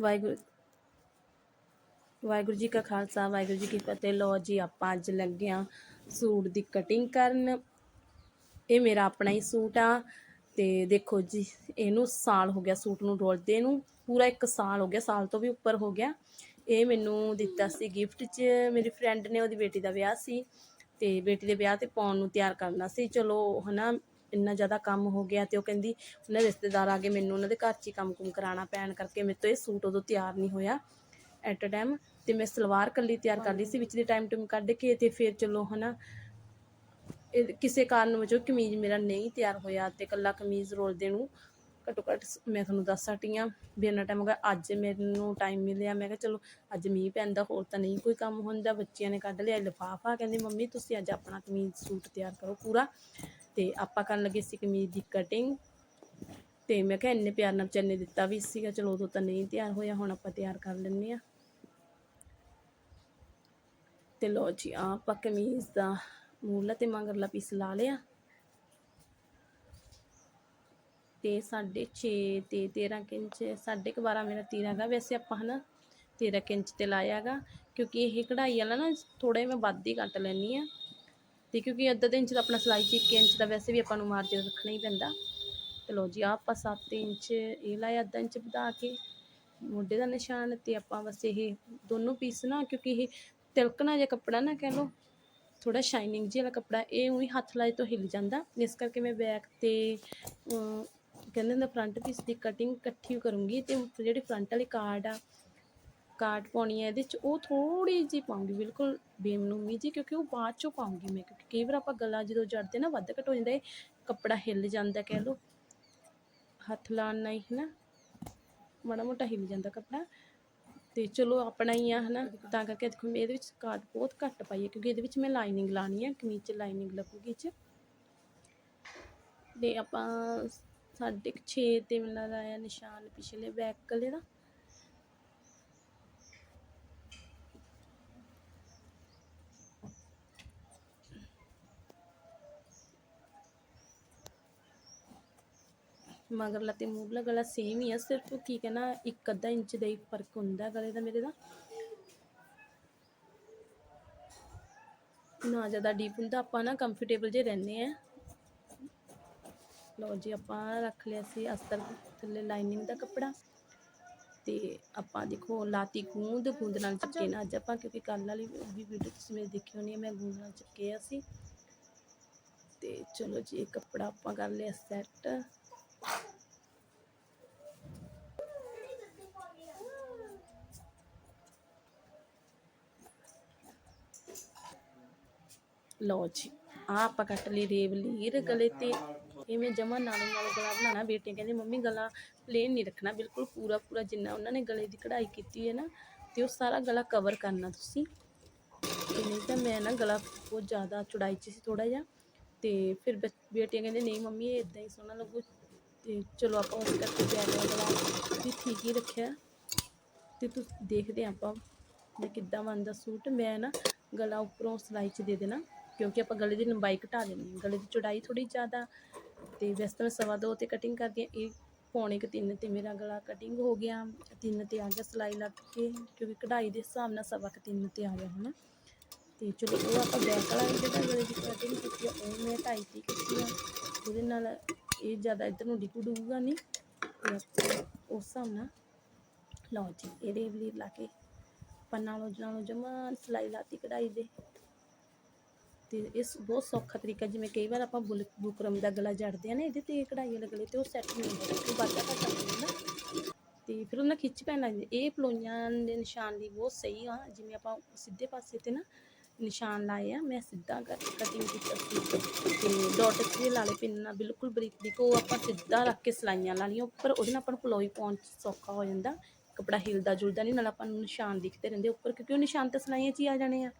ਵਾਹਿਗੁਰੂ ਵਾਹਿਗੁਰੂ ਜੀ ਕਾ ਖਾਲਸਾ, ਵਾਹਿਗੁਰੂ ਜੀ ਕੀ ਫਤਿਹ। ਲੋ ਜੀ, ਆਪਾਂ ਅੱਜ ਲੱਗੇ ਹਾਂ ਸੂਟ ਦੀ ਕਟਿੰਗ ਕਰਨ। ਇਹ ਮੇਰਾ ਆਪਣਾ ਹੀ ਸੂਟ ਆ ਤੇ ਦੇਖੋ ਜੀ, ਇਹਨੂੰ ਸਾਲ ਹੋ ਗਿਆ ਸੂਟ ਨੂੰ ਰੋਲਦੇ ਨੂੰ। ਪੂਰਾ ਇੱਕ ਸਾਲ ਹੋ ਗਿਆ, ਸਾਲ ਤੋਂ ਵੀ ਉੱਪਰ ਹੋ ਗਿਆ। ਇਹ ਮੈਨੂੰ ਦਿੱਤਾ ਸੀ ਗਿਫਟ 'ਚ। ਮੇਰੀ ਫਰੈਂਡ ਨੇ ਉਹਦੀ ਬੇਟੀ ਦਾ ਵਿਆਹ ਸੀ ਤੇ ਬੇਟੀ ਦੇ ਵਿਆਹ ਤੇ ਪਾਉਣ ਨੂੰ ਤਿਆਰ ਕਰਨਾ ਸੀ। ਚਲੋ, ਹਨਾ ਇੰਨਾ ਜ਼ਿਆਦਾ ਕੰਮ ਹੋ ਗਿਆ ਤੇ ਉਹ ਕਹਿੰਦੀ ਉਹਨਾਂ ਰਿਸ਼ਤੇਦਾਰ ਆ ਗਏ ਮੈਨੂੰ ਉਹਨਾਂ ਦੇ ਘਰ 'ਚ ਹੀ ਕੰਮ-ਕੁਮ ਕਰਾਉਣਾ ਪੈਣ ਕਰਕੇ ਮੇਰੇ ਤੋਂ ਇਹ ਸੂਟ ਉਦੋਂ ਤਿਆਰ ਨਹੀਂ ਹੋਇਆ ਐਟ ਅ ਟਾਈਮ ਤੇ ਮੈਂ ਸਲਵਾਰ ਕੱਲੀ ਤਿਆਰ ਕਰ ਲਈ ਸੀ, ਵਿੱਚ ਦੇ ਟਾਈਮ ਟੂਮ ਕੱਢ ਕੇ ਤੇ ਫਿਰ ਚਲੋ ਹਨਾ, ਇਹ ਕਿਸੇ ਕਾਰਨ ਵਜੋਂ ਕਮੀਜ਼ ਮੇਰਾ ਨਹੀਂ ਤਿਆਰ ਹੋਇਆ ਤੇ ਕੱਲਾ ਕਮੀਜ਼ ਰੋਲਦੇ ਨੂੰ ਘੱਟੋ ਘੱਟ ਮੈਂ ਤੁਹਾਨੂੰ ਦੱਸ ਹਟੀ ਹਾਂ ਵੀ ਇੰਨਾ ਟਾਈਮ ਹੋ ਗਿਆ, ਅੱਜ ਮੈਨੂੰ ਟਾਈਮ ਮਿਲਿਆ, ਮੈਂ ਕਿਹਾ ਚਲੋ ਅੱਜ ਮੀਂਹ ਪੈਂਦਾ, ਹੋਰ ਤਾਂ ਨਹੀਂ ਕੋਈ ਕੰਮ ਹੁੰਦਾ, ਬੱਚਿਆਂ ਨੇ ਕੱਢ ਲਿਆ ਲਿਫਾਫਾ, ਕਹਿੰਦੇ ਮੰਮੀ ਤੁਸੀਂ ਅੱਜ ਆਪਣਾ ਕਮੀਜ਼ ਸੂਟ ਤਿਆਰ ਕਰੋ ਪੂਰਾ। ਤੇ ਆਪਾਂ ਕਰਨ ਲੱਗੇ ਸੀ ਕਮੀਜ਼ ਦੀ ਕਟਿੰਗ ਤੇ ਮੈਂ ਕਿਹਾ ਇੰਨੇ ਪਿਆਰ ਨਾਲ ਚੰਨੇ ਦਿੱਤਾ ਵੀ ਸੀਗਾ, ਚਲੋ ਉਦੋਂ ਤਾਂ ਨਹੀਂ ਤਿਆਰ ਹੋਇਆ, ਹੁਣ ਆਪਾਂ ਤਿਆਰ ਕਰ ਲੈਂਦੇ ਆ ਤੇ ਲੋ ਜੀ ਆਪਾਂ ਕਮੀਜ਼ ਦਾ ਮੂਲਾ ਤੇ ਮੰਗਰਲਾ ਪੀਸ ਲਾ ਲਿਆ। ਤੇ 6.5 ਤੇ 13 ਕੁ ਇੰਚ, ਸਾਢੇ ਕੁ 12 ਮੇਰਾ ਤੀਰਾ ਹੈਗਾ ਵੈਸੇ ਆਪਾਂ ਹਨਾ 13 ਕੁ ਇੰਚ ਤੇ ਲਾਇਆ ਹੈਗਾ, ਕਿਉਂਕਿ ਇਹ ਕਢਾਈ ਵਾਲਾ ਨਾ ਥੋੜਾ ਜਿਹਾ ਮੈਂ ਵੱਧ ਹੀ ਕੱਟ ਲੈਣੀ ਆ ਤੇ ਕਿਉਂਕਿ ਅੱਧਾ ਕੁ ਇੰਚ ਦਾ ਆਪਣਾ ਸਿਲਾਈ 'ਚ 1 ਇੰਚ ਦਾ ਵੈਸੇ ਵੀ ਆਪਾਂ ਨੂੰ ਮਾਰਜਨ ਰੱਖਣਾ ਹੀ ਪੈਂਦਾ। ਤੇ ਲੋ ਜੀ, ਆਹ ਆਪਾਂ 7 ਇੰਚ ਇਹ ਲਾਇਆ ਅੱਧਾ ਇੰਚ ਵਧਾ ਕੇ। ਮੋਢੇ ਦਾ ਨਿਸ਼ਾਨ ਤੇ ਆਪਾਂ ਬਸ ਇਹ ਦੋਨੋਂ ਪੀਸ ਨਾ, ਕਿਉਂਕਿ ਇਹ ਤਿਲਕਣਾ ਜਿਹਾ ਕੱਪੜਾ ਨਾ ਕਹਿ ਲਓ ਥੋੜਾ ਸ਼ਾਈਨਿੰਗ ਜਿਹਾ ਕੱਪੜਾ, ਇਹ ਉਹੀ ਹੱਥ ਲਾਏ ਤੋਂ ਹਿੱਲ ਜਾਂਦਾ। ਇਸ ਕਰਕੇ ਮੈਂ ਬੈਕ ਤੇ ਕਹਿੰਦੇ ਹੁੰਦੇ ਫਰੰਟ ਪੀਸ ਦੀ ਕਟਿੰਗ ਇਕੱਠੀ ਕਰੂੰਗੀ ਤੇ ਜਿਹੜੀ ਫਰੰਟ ਵਾਲੀ ਕਾਰਡ ਆ ਕਾਰਡ ਪਾਉਣੀ ਹੈ, ਇਹਦੇ ਚ ਉਹ ਥੋੜੀ ਜਿਹੀ ਪਾਉਂਗੀ, ਬਿਲਕੁਲ ਬੇਮਨੂਮੀ ਜੀ, ਕਿਉਂਕਿ ਉਹ ਬਾਅਦ ਚੋਂ ਪਾਉਂਗੀ ਮੈਂ, ਕਿਉਂਕਿ ਕਈ ਵਾਰ ਆਪਾਂ ਗਲਾ ਜਦੋਂ ਜੜਦੇ ਨਾ, ਵੱਧ ਘਟ ਹੋ ਜਾਂਦਾ, ਇਹ ਕੱਪੜਾ ਹਿੱਲ ਜਾਂਦਾ ਕਹਿ ਲਓ। ਹੱਥ ਲਾਉਣ ਨਾਲ ਹੀ ਨਾ ਮਾੜਾ ਮੋਟਾ ਹਿੱਲ ਜਾਂਦਾ ਕੱਪੜਾ। ਤੇ ਚਲੋ ਆਪਣਾ ਹੀ ਆ, ਹਨਾ? ਤਾਂ ਕਰਕੇ ਦੇਖੋ, ਮੈਂ ਇਹਦੇ ਵਿੱਚ ਕਾਰਡ ਬਹੁਤ ਘੱਟ ਪਾਈ ਹੈ, ਕਿਉਂਕਿ ਇਹਦੇ ਵਿੱਚ ਮੈਂ ਲਾਈਨਿੰਗ ਲਾਣੀ ਹੈ, ਕਮੀਜ਼ 'ਚ ਲਾਈਨਿੰਗ ਲੱਗੂਗੀ 'ਚ। ਤੇ ਆਪਾਂ ਸਾਢੇ ਕੁ ਛੇ ਤੇ ਮੈਨੂੰ ਲਾਇਆ ਨਿਸ਼ਾਨ ਪਿਛਲੇ ਬੈਕ ਕਲੇ ਦਾ। ਮਗਰਲਾ ਤੇ ਮੂਹਰਲਾ ਗਲਾ ਸੇਮ ਹੀ ਆ, ਸਿਰਫ ਕੀ ਕਹਿਣਾ, ਇੱਕ ਅੱਧਾ ਇੰਚ ਦਾ ਹੀ ਫ਼ਰਕ ਹੁੰਦਾ ਗਲੇ ਦਾ ਮੇਰੇ ਦਾ। ਨਾ ਜ਼ਿਆਦਾ ਡੀਪ ਹੁੰਦਾ, ਆਪਾਂ ਨਾ ਕੰਫਰਟੇਬਲ ਜੇ ਰਹਿੰਦੇ ਆ ਲਓ ਜੀ, ਆਪਾਂ ਰੱਖ ਲਿਆ ਸੀ ਅਸਤਰ ਥੱਲੇ ਲਾਈਨਿੰਗ ਦਾ ਕੱਪੜਾ। ਤੇ ਆਪਾਂ ਦੇਖੋ, ਲਾਤੀ ਗੂੰਦ ਗੂੰਦ ਨਾਲ ਚਿਪਕੇ ਨਾ। ਅੱਜ ਆਪਾਂ ਕਿਉਂਕਿ ਕੱਲ ਵਾਲੀ ਵੀ ਵੀਡੀਓ ਤੁਸੀਂ ਮੇਰੀ ਦੇਖੀ ਹੋਣੀ ਹੈ ਮੈਂ ਗੂੰਦ ਨਾਲ ਚਿਪਕਿਆ ਸੀ। ਤੇ ਚਲੋ ਜੀ, ਇਹ ਕੱਪੜਾ ਆਪਾਂ ਕਰ ਲਿਆ ਸੈੱਟ ਲਓ ਜੀ ਆ ਆਪਾਂ ਕੱਟ ਲਈ ਰੇਵ ਲੀਰ ਗਲੇ ਤੇ। ਇਵੇਂ ਜਮਾ ਨਾਲੋਂ ਨਾਲ ਗਲਾ ਬਣਾਉਣਾ ਬੇਟੇ ਕਹਿੰਦੇ, ਮੰਮੀ, ਗਲਾ ਪਲੇਨ ਨਹੀਂ ਰੱਖਣਾ, ਬਿਲਕੁਲ ਪੂਰਾ ਪੂਰਾ ਜਿੰਨਾ ਉਹਨਾਂ ਨੇ ਗਲੇ ਦੀ ਕਢਾਈ ਕੀਤੀ ਹੈ ਨਾ, ਤੇ ਉਹ ਸਾਰਾ ਗਲਾ ਕਵਰ ਕਰਨਾ ਤੁਸੀਂ। ਨਹੀਂ ਤਾਂ ਮੈਂ ਨਾ ਗਲਾ ਬਹੁਤ ਜ਼ਿਆਦਾ ਚੌੜਾਈ 'ਚ ਸੀ ਥੋੜਾ ਜਿਹਾ, ਤੇ ਫਿਰ ਬੱਚ- ਬੇਟੀਆਂ ਕਹਿੰਦੇ, ਨਹੀਂ ਮੰਮੀ, ਇਹ ਇਦਾਂ ਹੀ ਸੋਹਣਾ ਲੱਗੂ ਤੇ ਚਲੋ ਆਪਾਂ ਉਸ ਕਰਕੇ ਪਿਆਰ ਨਾਲ ਗਲਾ ਵੀ ਠੀਕ ਹੀ ਰੱਖਿਆ। ਤੇ ਤੁਸੀਂ, ਦੇਖਦੇ ਹਾਂ ਆਪਾਂ ਮੈਂ ਕਿੱਦਾਂ ਬਣਦਾ ਸੂਟ। ਮੈਂ ਨਾ ਗਲਾ ਉੱਪਰੋਂ ਸਿਲਾਈ 'ਚ ਦੇ ਦੇਣਾ, ਕਿਉਂਕਿ ਆਪਾਂ ਗਲੇ ਦੀ ਲੰਬਾਈ ਘਟਾ ਦੇਣੀ ਹੈ। ਗਲੇ ਦੀ ਚੌੜਾਈ ਥੋੜੀ ਜ਼ਿਆਦਾ ਤੇ ਵੈਸੇ ਤਾਂ ਮੈਂ ਸਵਾ ਦੋ ਤੇ ਕਟਿੰਗ ਕਰਦੀ ਹਾਂ। ਇਹ ਪੌਣੇ ਕੁ ਤਿੰਨ ਤੇ ਮੇਰਾ ਗਲਾ ਕਟਿੰਗ ਹੋ ਗਿਆ। ਤਿੰਨ ਤੇ ਆ ਗਿਆ ਸਿਲਾਈ ਲੱਗ ਕੇ, ਕਿਉਂਕਿ ਕਢਾਈ ਦੇ ਹਿਸਾਬ ਨਾਲ ਸਵਾ ਕੁ ਤਿੰਨ ਤੇ ਆ ਗਿਆ ਹਨਾ। ਤੇ ਚਲੋ ਉਹ ਆਪਾਂ ਬੈਕ ਵਾਲਾ ਜਿਹੜਾ ਗਲੇ ਦੀ ਕਟਿੰਗ ਕੀਤੀ ਆ, ਉਹ ਮੈਂ ਢਾਈ ਤੇ ਕੀਤੀ ਆ। ਉਹਦੇ ਨਾਲ ਇਹ ਜ਼ਿਆਦਾ ਇੱਧਰ ਨੂੰ ਡਿੱਗੂ ਡੁੱਗੂਗਾ ਨਹੀਂ। ਉਸ ਹਿਸਾਬ ਨਾਲ ਲਓ ਜੀ, ਇਹਦੇ ਵੀ ਲਾ ਕੇ ਪੰਨਾ ਨਾਲੋਂ ਨਾਲੋਂ ਜਮਾ ਸਿਲਾਈ ਲਾਤੀ ਕਢਾਈ ਦੇ। ਤੇ ਇਸ ਬਹੁਤ ਸੌਖਾ ਤਰੀਕਾ, ਜਿਵੇਂ ਕਈ ਵਾਰ ਆਪਾਂ ਬੁਲ, ਬੁਕਰਮ ਦਾ ਗਲਾ ਜੜਦੇ ਆ ਨਾ ਇਹਦੇ ਤੇ ਕਢਾਈ ਵਾਲੇ ਗਲੇ ਤੇ ਉਹ ਸੈੱਟ ਨਹੀਂ ਹੁੰਦਾ ਕਿਉਂਕਿ ਵਾਧਾ ਘਟਾ ਹੁੰਦਾ ਤੇ ਫਿਰ ਉਹਨਾਂ ਖਿੱਚ ਪੈਣ ਲੱਗ ਇਹ ਪਲੋਈਆਂ ਦੇ ਨਿਸ਼ਾਨ ਲਈ ਬਹੁਤ ਸਹੀ ਆ, ਜਿਵੇਂ ਆਪਾਂ ਸਿੱਧੇ ਪਾਸੇ ਤੇ ਨਾ ਨਿਸ਼ਾਨ ਲਾਏ ਆ, ਮੈਂ ਸਿੱਧਾ ਕਰ ਕਟਿੰਗ ਕੀਤਾ ਸੀ। ਤੇ ਡਾਟ ਜਿਹੇ ਲਾ ਲਏ ਪਿੰਨ ਨਾਲ ਬਿਲਕੁਲ ਬਰੀਕ ਬਰੀਕ, ਉਹ ਆਪਾਂ ਸਿੱਧਾ ਰੱਖ ਕੇ ਸਲਾਈਆਂ ਲਾ ਲਈਆਂ ਉੱਪਰ ਉਹਦੇ ਨਾਲ ਆਪਾਂ ਨੂੰ ਪਲੋਈ ਪਾਉਣ ਸੌਖਾ ਹੋ ਜਾਂਦਾ। ਕਪੜਾ ਹਿਲਦਾ ਜੁਲਦਾ ਨਹੀਂ, ਨਾਲ ਆਪਾਂ ਨੂੰ ਨਿਸ਼ਾਨ ਦਿਖਦੇ ਰਹਿੰਦੇ ਉੱਪਰ, ਕਿਉਂਕਿ ਉਹ ਨਿਸ਼ਾਨ ਤਾਂ ਸਲਾਈਆਂ 'ਚ ਹੀ ਆ ਜਾਣੇ ਆ।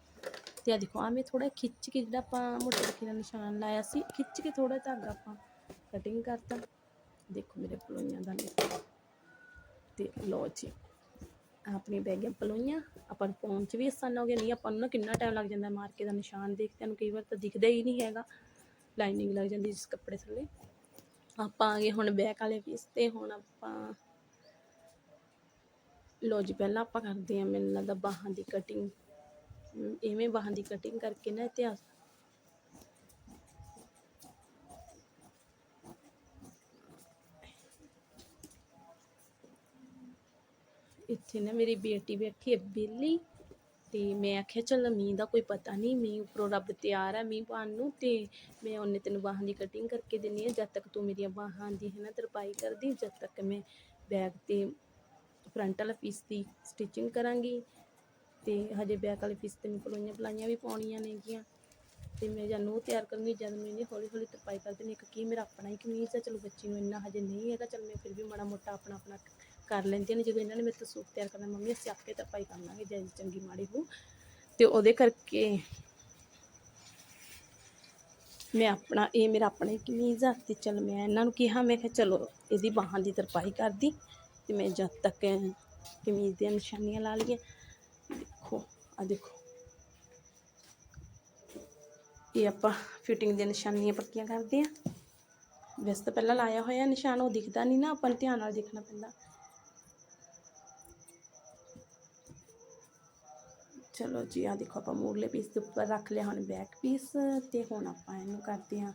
ਤੇ ਆ ਦੇਖੋ ਆ ਮੈਂ ਥੋੜਾ ਖਿੱਚ ਕੇ ਜਿਹੜਾ ਆਪਾਂ ਮੋਟੇ ਰੱਖੀ ਦਾ ਨਿਸ਼ਾਨ ਲਾਇਆ ਸੀ, ਖਿੱਚ ਕੇ ਥੋੜਾ ਧਾਗਾ ਆਪਾਂ ਕਟਿੰਗ ਕਰਤਾ। ਦੇਖੋ ਮੇਰੇ ਪਲੋਈਆਂ ਦਾ ਨਿਸ਼ਾਨ। ਤੇ ਲਓ ਜੀ ਆਪਣੀ ਬਹਿ ਗਿਆ ਪਲੋਈਆਂ, ਆਪਾਂ ਨੂੰ ਪਾਉਣ 'ਚ ਵੀ ਆਸਾਨ ਹੋ ਗਿਆ, ਨਹੀਂ ਆਪਾਂ ਨੂੰ ਨਾ ਕਿੰਨਾ ਟਾਈਮ ਲੱਗ ਜਾਂਦਾ ਮਾਰਕੇ ਦਾ ਨਿਸ਼ਾਨ ਦੇਖਦਿਆਂ ਨੂੰ ਕਈ ਵਾਰ ਤਾਂ ਦਿਖਦਾ ਹੀ ਨਹੀਂ ਹੈਗਾ। ਲਾਈਨਿੰਗ ਲੱਗ ਜਾਂਦੀ ਜਿਸ ਕੱਪੜੇ ਥੱਲੇ। ਆਪਾਂ ਆ ਗਏ ਹੁਣ ਬੈਕ ਵਾਲੇ ਪੀਸ ਤੇ, ਹੁਣ ਆਪਾਂ ਲੋ ਜੀ, ਪਹਿਲਾਂ ਆਪਾਂ ਕਰਦੇ ਹਾਂ ਮੈਨੂੰ ਲੱਗਦਾ ਬਾਹਾਂ ਦੀ ਕਟਿੰਗ ਇਵੇਂ ਬਾਹਾਂ ਦੀ ਕਟਿੰਗ ਕਰਕੇ ਨਾ ਇਤਿਹਾਸ ਇੱਥੇ ਨਾ ਮੇਰੀ ਬੇਟੀ ਬੈਠੀ ਹੈ ਬਿੱਲੀ ਤੇ ਮੈਂ ਆਖਿਆ, ਚੱਲ ਮੀਂਹ ਦਾ ਕੋਈ ਪਤਾ ਨਹੀਂ, ਮੀਂਹ ਉੱਪਰੋਂ ਰੱਬ ਤਿਆਰ ਹੈ ਮੀਂਹ ਪਾਉਣ ਨੂੰ ਤੇ ਮੈਂ ਉਹਨੇ ਤੈਨੂੰ ਬਾਹਾਂ ਦੀ ਕਟਿੰਗ ਕਰਕੇ ਦਿੰਨੀ ਆ ਜਦ ਤੱਕ ਤੂੰ ਮੇਰੀਆਂ ਬਾਹਾਂ ਦੀ ਹੈ ਨਾ ਤਰਪਾਈ ਕਰਦੀ, ਜਦ ਤੱਕ ਮੈਂ ਬੈਗ ਤੇ ਫਰੰਟ ਵਾਲਾ ਪੀਸ ਦੀ ਸਟਿਚਿੰਗ ਕਰਾਂਗੀ ਤੇ ਹਜੇ ਬੈਕ ਵਾਲੇ ਪੀਸ ਤੇ ਮੈਂ ਪਲੋਈਆਂ ਪਲਾਈਆਂ ਵੀ ਪਾਉਣੀਆਂ ਨੇਗੀਆਂ ਤੇ ਮੈਂ ਜਦ ਨੂੰ ਤਿਆਰ ਕਰੂੰਗੀ, ਜਦ ਮੈਨੇ ਹੌਲੀ ਹੌਲੀ ਤਰਪਾਈ ਕਰ ਦੇਣੀ ਇੱਕ ਕੀ ਮੇਰਾ ਆਪਣਾ ਹੀ ਕਮੀਜ਼ ਹੈ, ਚਲੋ ਬੱਚੀ ਨੂੰ ਇੰਨਾ ਹਜੇ ਨਹੀਂ ਹੈਗਾ, ਚਲ ਮੈਂ ਫਿਰ ਵੀ ਮਾੜਾ ਮੋਟਾ ਆਪਣਾ ਆਪਣਾ ਕਰ ਲੈਂਦੀਆਂ ਨੇ ਜਦੋਂ ਇਹਨਾਂ ਨੇ ਮੇਰੇ ਤੋਂ ਸੂਟ ਤਿਆਰ ਕਰਨਾ, ਮੰਮੀ ਅਸੀਂ ਆਪੇ ਤਰਪਾਈ ਕਰ ਲਾਂਗੇ, ਜੇ ਚੰਗੀ ਮਾੜੀ ਹੋ ਤੇ ਉਹਦੇ ਕਰਕੇ ਮੈਂ ਆਪਣਾ, ਇਹ ਮੇਰਾ ਆਪਣਾ ਹੀ ਕਮੀਜ਼ ਆ ਤੇ ਚਲ ਮੈਂ ਇਹਨਾਂ ਨੂੰ ਕਿਹਾ, ਮੈਂ ਕਿਹਾ ਚਲੋ ਇਹਦੀ ਬਾਹਾਂ ਦੀ ਤਰਪਾਈ ਕਰਦੀ ਤੇ ਮੈਂ ਜਦ ਤੱਕ ਕਮੀਜ਼ ਦੀਆਂ ਨਿਸ਼ਾਨੀਆਂ ਲਾ ਲਈਏ ਦੇਖੋ ਆ ਦੇਖੋ। ਇਹ ਆਪਾਂ ਫਿਟਿੰਗ ਦੀਆਂ ਨਿਸ਼ਾਨੀਆਂ ਪੱਕੀਆਂ ਕਰਦੇ ਆ। ਵੈਸੇ ਤਾਂ ਪਹਿਲਾਂ ਲਾਇਆ ਹੋਇਆ ਨਿਸ਼ਾਨ, ਉਹ ਦਿਖਦਾ ਨਹੀਂ ਨਾ, ਆਪਾਂ ਨੂੰ ਧਿਆਨ ਨਾਲ ਦੇਖਣਾ ਪੈਂਦਾ। ਚਲੋ ਜੀ ਆ ਦੇਖੋ ਆਪਾਂ ਮੂਰਲੇ ਪੀਸ ਦੇ ਉੱਪਰ ਰੱਖ ਲਿਆ ਹੁਣ ਬੈਕ ਪੀਸ ਤੇ ਹੁਣ ਆਪਾਂ ਇਹਨੂੰ ਕਰਦੇ ਹਾਂ।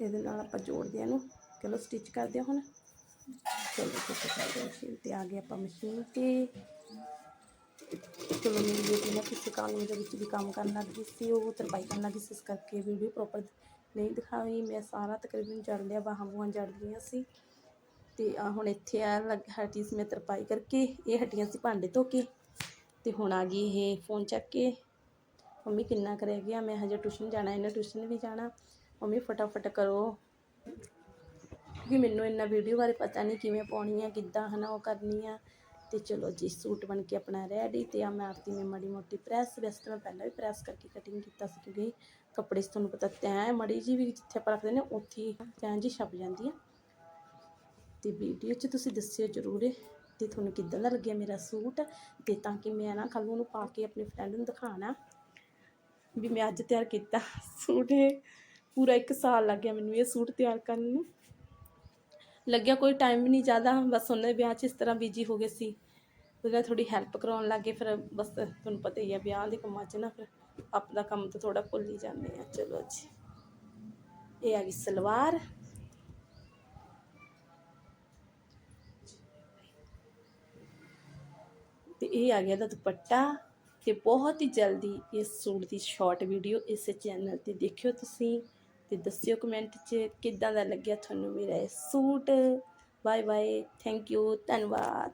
ਇਹਦੇ ਨਾਲ ਆਪਾਂ ਜੋੜਦੇ ਹਾਂ ਇਹਨੂੰ। ਚਲੋ ਸਟਿਚ ਕਰਦੇ ਹਾਂ ਹੁਣ। ਚਲੋ ਜੀ ਕਰਦੇ ਆ ਮਸ਼ੀਨ ਤੇ। ਆ ਗਏ ਆਪਾਂ ਮਸ਼ੀਨ ਤੇ। ਚਲੋ ਮੇਰੀ ਬੇਟੀ ਨਾ ਕਿਸੇ ਕਾਨੂੰਨ ਦੇ ਵਿੱਚ ਵੀ ਕੰਮ ਕਰਨ ਲੱਗ ਗਈ ਸੀ, ਉਹ ਤਰਪਾਈ ਕਰਨ ਲੱਗ ਗਈ ਸੀ, ਇਸ ਕਰਕੇ ਵੀਡੀਓ ਪ੍ਰੋਪਰ ਨਹੀਂ ਦਿਖਾਈ। ਮੈਂ ਸਾਰਾ ਤਕਰੀਬਨ ਜੜ ਲਿਆ, ਬਾਹਾਂ ਬੂਹਾਂ ਜੜ ਲਈਆਂ ਸੀ। ਤੇ ਆ ਹੁਣ ਇੱਥੇ ਆ, ਲੱਗ ਹਟੀ ਸੀ ਮੈਂ ਤਰਪਾਈ ਕਰਕੇ ਇਹ ਹਟੀਆਂ ਸੀ ਭਾਂਡੇ ਧੋ ਕੇ ਤੇ ਹੁਣ ਆ ਗਈ ਇਹ ਫੋਨ ਚੱਕ ਕੇ। ਮੰਮੀ ਕਿੰਨਾ ਕੁ ਰਹਿ ਗਿਆ, ਮੈਂ ਹਜੇ ਟਿਊਸ਼ਨ ਜਾਣਾ, ਇਹਨੇ ਟਿਊਸ਼ਨ ਵੀ ਜਾਣਾ। ਮੰਮੀ ਫਟਾਫਟ ਕਰੋ। ਕਿਉਂਕਿ ਮੈਨੂੰ ਇੰਨਾ ਵੀਡੀਓ ਬਾਰੇ ਪਤਾ ਨਹੀਂ ਕਿਵੇਂ ਪਾਉਣੀ ਆ, ਕਿੱਦਾਂ ਹਨਾ ਉਹ ਕਰਨੀ ਆ। ਤੇ ਚਲੋ ਜੀ, ਸੂਟ ਬਣ ਕੇ ਆਪਣਾ ਰੈਡੀ ਤੇ ਆ ਮੈਂ ਆਰਤੀ ਨੇ ਮਾੜੀ ਮੋਟੀ ਪ੍ਰੈਸ, ਵੈਸੇ ਤਾਂ ਮੈਂ ਪਹਿਲਾਂ ਵੀ ਪ੍ਰੈਸ ਕਰਕੇ ਕਟਿੰਗ ਕੀਤਾ ਸੀ ਕਿਉਂਕਿ ਕੱਪੜੇ 'ਚ ਤੁਹਾਨੂੰ ਪਤਾ ਤੈਂ ਮੜੀ ਜੀ ਵੀ ਜਿੱਥੇ ਆਪਾਂ ਰੱਖਦੇ ਨੇ, ਉੱਥੇ ਹੀ ਤੈਂ ਜੀ ਛਪ ਜਾਂਦੀ ਆ। ਤੇ ਵੀਡੀਓ 'ਚ ਤੁਸੀਂ ਦੱਸਿਓ ਜ਼ਰੂਰ ਤੇ ਤੁਹਾਨੂੰ ਕਿੱਦਾਂ ਦਾ ਲੱਗਿਆ ਮੇਰਾ ਸੂਟ? ਤੇ ਤਾਂ ਕਿ ਮੈਂ ਨਾ ਕੱਲ੍ਹ ਨੂੰ ਪਾ ਕੇ ਆਪਣੇ ਫਰੈਂਡ ਨੂੰ ਦਿਖਾਣਾ ਵੀ ਮੈਂ ਅੱਜ ਤਿਆਰ ਕੀਤਾ ਸੂਟ ਇਹ। ਪੂਰਾ 1 ਸਾਲ ਲੱਗ ਗਿਆ ਮੈਨੂੰ ਇਹ ਸੂਟ ਤਿਆਰ ਕਰਨ ਨੂੰ। ਲੱਗਿਆ ਕੋਈ ਟਾਈਮ ਨਹੀਂ ਜ਼ਿਆਦਾ, ਬਸ ਉਹਨਾਂ ਦੇ ਵਿਆਹ 'ਚ ਇਸ ਤਰ੍ਹਾਂ ਬਿਜ਼ੀ ਹੋ ਗਏ ਸੀ। ਉਹਦਾ ਥੋੜੀ ਹੈਲਪ ਕਰਾਉਣ ਲੱਗੇ, ਫਿਰ ਬਸ ਤੁਹਾਨੂੰ ਪਤਾ ਹੀ ਆ ਵਿਆਹ ਦੇ ਕੰਮਾਂ 'ਚ ਨਾ, ਫਿਰ ਆਪਣਾ ਕੰਮ ਤਾਂ ਥੋੜਾ ਭੁੱਲ ਹੀ ਜਾਂਦੇ ਆ। ਚਲੋ ਜੀ, ਇਹ ਆ ਗਈ ਸਲਵਾਰ। ਤੇ ਇਹ ਆ ਗਿਆ ਦਾ ਦੁਪੱਟਾ ਤੇ ਬਹੁਤ ਹੀ ਜਲਦੀ ਇਸ ਸੂਟ ਦੀ ਸ਼ਾਰਟ ਵੀਡੀਓ ਇਸ ਚੈਨਲ ਤੇ ਦੇਖਿਓ ਤੁਸੀਂ ਤੇ ਦੱਸਿਓ ਕਮੈਂਟ 'ਚ ਕਿੱਦਾਂ ਦਾ ਲੱਗਿਆ ਤੁਹਾਨੂੰ ਮੇਰਾ ਇਹ suit. Bye bye thank you ਧੰਨਵਾਦ।